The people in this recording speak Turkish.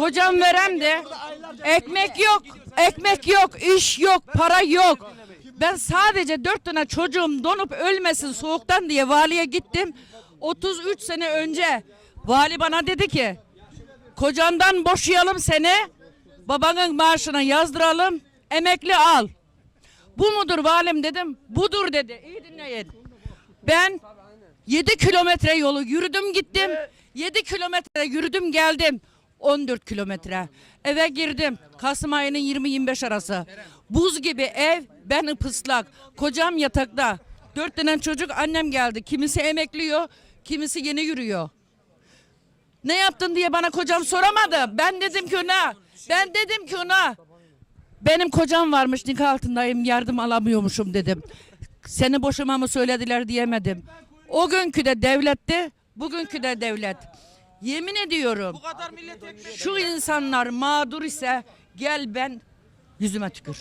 Kocam verem de ekmek yok, ekmek yok, iş yok, para yok. Ben sadece dört tane çocuğum donup ölmesin soğuktan diye valiye gittim. 33 sene önce vali bana dedi ki kocandan boşayalım seni babanın maaşına yazdıralım emekli al. Bu mudur valim dedim. Budur dedi. İyi dinleyin. Ben 7 kilometre yolu yürüdüm gittim. 7 kilometre yürüdüm geldim. 14 kilometre. Eve girdim. Kasım ayının 20-25 arası. Buz gibi ev, ben ıpıslak. Kocam yatakta. Dört tane çocuk annem geldi. Kimisi emekliyor, kimisi yeni yürüyor. Ne yaptın diye bana kocam soramadı. Ben dedim ki ona, ben dedim ki ona, benim kocam varmış nikah altındayım yardım alamıyormuşum dedim. Seni boşamamı söylediler diyemedim. O günkü de devletti, bugünkü de devlet. Yemin ediyorum şu insanlar mağdur ise gel ben yüzüme tükür.